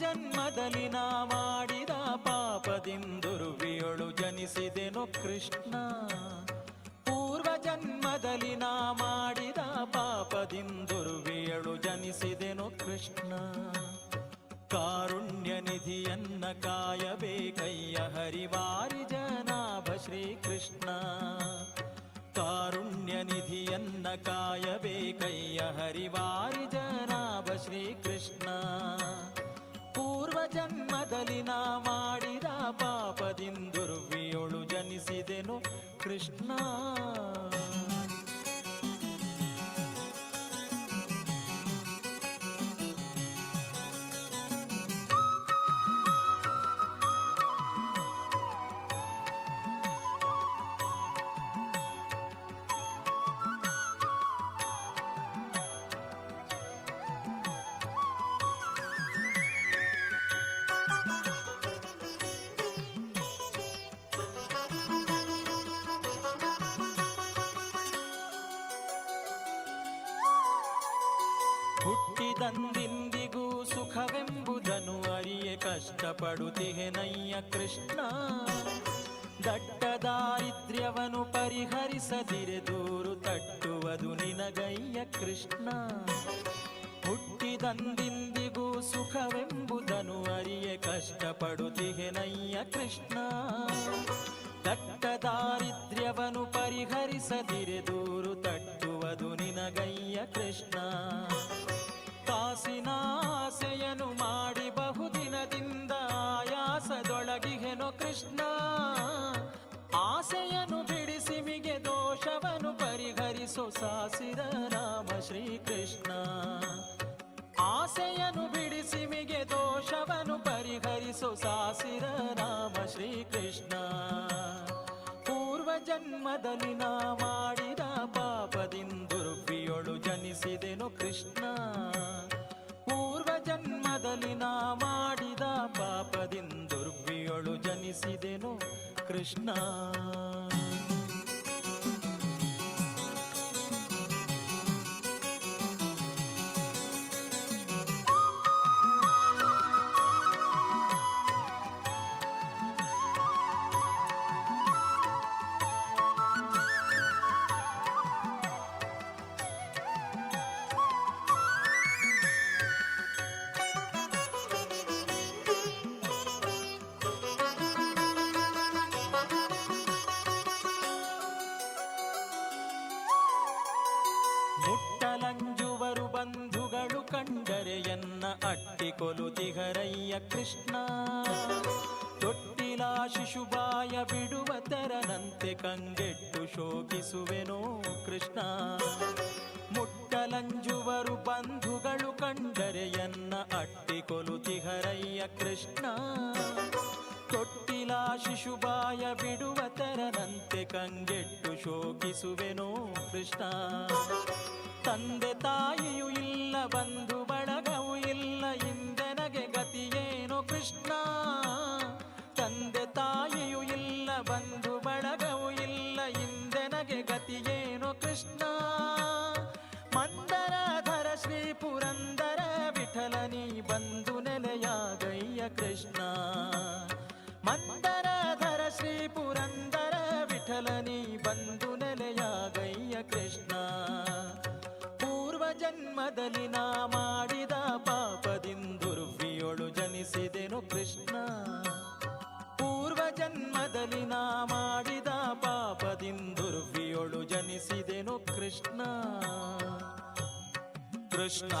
ಜನ್ಮದಲ್ಲಿ ನಾ ಮಾಡಿದ ಪಾಪದಿಂದುರುವಿಯೊಳು ಜನಿಸಿದೆನು ಕೃಷ್ಣ. ಪೂರ್ವ ಜನ್ಮದಲ್ಲಿ ನಾ ಮಾಡಿದ ಪಾಪದಿಂದುರುವಿಯಳು ಜನಿಸಿದೆನು ಕೃಷ್ಣ. ಕಾರುಣ್ಯ ನಿಧಿಯನ್ನ ಕಾಯಬೇಕಯ್ಯ ಹರಿವಾರಿ ಜನಾಭ ಶ್ರೀಕೃಷ್ಣ. ಕಾರುಣ್ಯ ನಿಧಿಯನ್ನ ಕಾಯಬೇಕಯ್ಯ ಹರಿವಾರಿ ಜನಾಭ ಶ್ರೀಕೃಷ್ಣ. ಜನ್ಮದಲ್ಲಿ ನಾ ಮಾಡಿದ ಪಾಪದಿಂದುರ್ವಿಯೊಳು ಜನಿಸಿದೆನು ಕೃಷ್ಣ. ಹುಟ್ಟಿದಂದಿಂದಿಗೂ ಸುಖವೆಂಬುದನ್ನು ಅರಿಯೆ ಕಷ್ಟಪಡುತ್ತಿಹೆನಯ್ಯ ಕೃಷ್ಣ. ದಟ್ಟ ದಾರಿದ್ರ್ಯವನ್ನು ಪರಿಹರಿಸದಿರೆ ದೂರು ತಟ್ಟುವುದು ನಿನಗಯ್ಯ ಕೃಷ್ಣ. ಹುಟ್ಟಿದಂದಿಂದಿಗೂ ಸುಖವೆಂಬುದನ್ನು ಅರಿಯೆ ಕಷ್ಟಪಡುತ್ತಿಹೆನಯ್ಯ ಕೃಷ್ಣ. ದಟ್ಟ ದಾರಿದ್ರ್ಯವನ್ನು ಪರಿಹರಿಸದಿರೆ ದೂರು ತಟ್ಟುವುದು ನಿನಗಯ್ಯ ಕೃಷ್ಣ. ಕಾಸಿನ ಆಸೆಯನು ಮಾಡಿ ಬಹುದಿನದಿಂದ ಆಯಾಸದೊಳಗಿಹೆನು ಕೃಷ್ಣ. ಆಸೆಯನು ಬಿಡಿಸಿ ಮಿಗೆ ದೋಷವನು ಪರಿಹರಿಸೋ ಸಾಸಿರ ರಾಮ ಶ್ರೀಕೃಷ್ಣ. ಆಸೆಯನು ಬಿಡಿಸಿ ಮಿಗೆ ದೋಷವನು ಪರಿಹರಿಸೋ ಸಾಸಿರ ರಾಮ ಶ್ರೀಕೃಷ್ಣ. ಪೂರ್ವ ಜನ್ಮದಲ್ಲಿ ನಾ ಮಾಡಿದ ಪಾಪದಿಂದುರ್ವಿಯೊಳು ಜನಿಸಿದೆನು ಕೃಷ್ಣ. ಜನಿಸಿದೆನು ಕೃಷ್ಣ. ಎನ್ನ ಅಟ್ಟಿಕೊಲುತಿಹರಯ್ಯ ಕೃಷ್ಣ. ತೊಟ್ಟಿಲ ಶಿಶುಬಾಯ ಬಿಡುವ ತರನಂತೆ ಕಂಗೆಟ್ಟು ಶೋಕಿಸುವೆನೋ ಕೃಷ್ಣ. ಮುಟ್ಟಲಂಜುವರು ಬಂಧುಗಳು ಕಂಡರೆ ಎನ್ನ ಅಟ್ಟಿಕೊಲುತಿಹರಯ್ಯ ಕೃಷ್ಣ. ತೊಟ್ಟಿಲ ಶಿಶುಬಾಯ ಬಿಡುವ ತರನಂತೆ ಕಂಗೆಟ್ಟು ಶೋಕಿಸುವೆನೋ ಕೃಷ್ಣ. ತಂದೆ ಬಂಧು ಬಳಗವು ಇಲ್ಲ, ಇಂದೆನಗೆ ಗತಿಯೇನು ಕೃಷ್ಣ? ಮಂದರಾಧರ ಶ್ರೀ ಪುರಂದರ ವಿಠಲನಿ ಬಂಧು ನೆಲೆಯಾಗಯ್ಯ ಕೃಷ್ಣ? ಮಂದರಾಧರ ಶ್ರೀ ಪುರಂದರ ವಿಠಲನಿ ಬಂಧು ನೆಲೆಯಾಗಯ್ಯ ಕೃಷ್ಣ? ಪೂರ್ವ ಜನ್ಮದಲ್ಲಿ ನಾ ಮಾಡಿದ ಪಾಪದಿಂದುರ್ವಿಯೊಳು ಜನಿಸಿದೆನು ಕೃಷ್ಣ? ಜನ್ಮದಲ್ಲಿ ನಾ ಮಾಡಿದ ಪಾಪದಿಂದುರ್ವಿಯೊಳು ಜನಿಸಿದೆನು ಕೃಷ್ಣ. ಕೃಷ್ಣ.